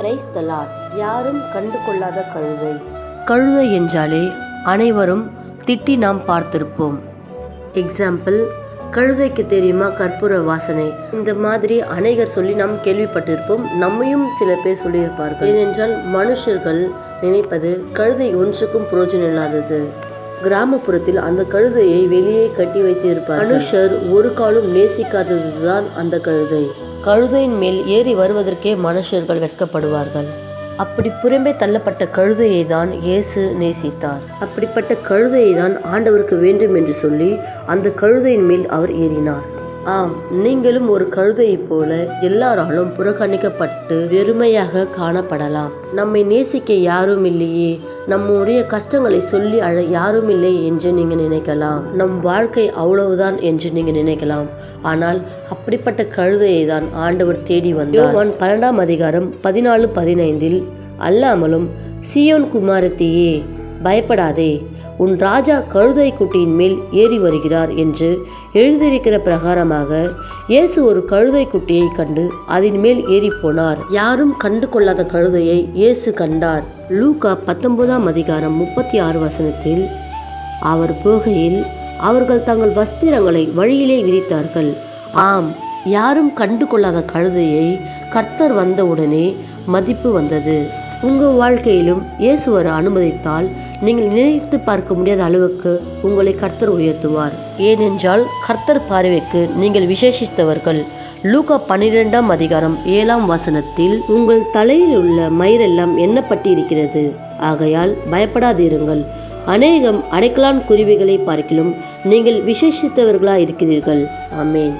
Price யாரும் கண்டு கொள்ளாத கழுதை. கழுதை என்றாலே அனைவரும் திட்டி நாம் பார்த்திருப்போம். எக்ஸாம்பிள் கழுதைக்கு தெரியுமா கற்பூர வாசனை? இந்த மாதிரி அநேகர் சொல்லி நாம் கேள்விப்பட்டிருப்போம். நம்மையும் சில பேர் சொல்லியிருப்பார்கள். ஏனென்றால் மனுஷர்கள் நினைப்பது கழுதை ஒன்றுக்கும் புரோஜனம் இல்லாதது. கிராமப்புறத்தில் அந்த கழுதையை வெளியே கட்டி வைத்து இருப்பார் மனுஷர் ஒரு காலும் நேசிக்காததுதான் அந்த கழுதை. கழுதையின் மேல் ஏறி வருவதற்கே மனுஷர்கள் வெட்கப்படுவார்கள். அப்படி புறம்பே தள்ளப்பட்ட கழுதையை தான் இயேசு நேசித்தார். அப்படிப்பட்ட கழுதையை தான் ஆண்டவருக்கு வேண்டும் என்று சொல்லி அந்த கழுதையின் மேல் அவர் ஏறினார். ஆம் நீங்களும் ஒரு கழுதையைப் போல எல்லாராலும் புறக்கணிக்கப்பட்டு வெறுமையாக காணப்படலாம். நம்மை நேசிக்க யாரும் இல்லையே நம்முடைய கஷ்டங்களை சொல்லி அழ யாரும் இல்லை என்று நீங்க நினைக்கலாம். நம் வாழ்க்கை அவ்வளவுதான் என்று நீங்க நினைக்கலாம். ஆனால் அப்படிப்பட்ட கழுதையை தான் ஆண்டவர் தேடி வந்தார். பன்னெண்டாம் அதிகாரம் பதினாலு பதினைந்தில் அல்லாமலும் சியோன் குமாரத்தியே பயப்படாதே. உன் ராஜா கழுதை குட்டியின் மேல் ஏறி வருகிறார் என்று எழுதியிருக்கிற பிரகாரமாக இயேசு ஒரு கழுதை குட்டியை கண்டு அதன் மேல் ஏறி போனார் யாரும் கண்டு கொள்ளாத கழுதையை இயேசு கண்டார். லூகா பத்தொன்பதாம் அதிகாரம் முப்பத்தி ஆறு வசனத்தில் அவர் போகையில் அவர்கள் தங்கள் வஸ்திரங்களை வழியிலே விரித்தார்கள். ஆம் யாரும் கண்டு கொள்ளாத கழுதையை கர்த்தர் வந்தவுடனே மதிப்பு வந்தது. உங்கள் வாழ்க்கையிலும் இயேசு வர அனுமதித்தால் நீங்கள் நினைத்து பார்க்க முடியாத அளவுக்கு உங்களை கர்த்தர் உயர்த்துவார். ஏனென்றால் கர்த்தர் பார்வைக்கு நீங்கள் விசேஷித்தவர்கள். லூகா பன்னிரெண்டாம் அதிகாரம் ஏழாம் வசனத்தில் உங்கள் தலையில் உள்ள மயிரெல்லாம் எண்ணப்பட்டிருக்கிறது. ஆகையால் பயப்படாதிருங்கள். அநேகம் அடைக்கலான் குருவிகளை பார்க்கிலும் நீங்கள் விசேஷித்தவர்களாக இருக்கிறீர்கள் அமேன்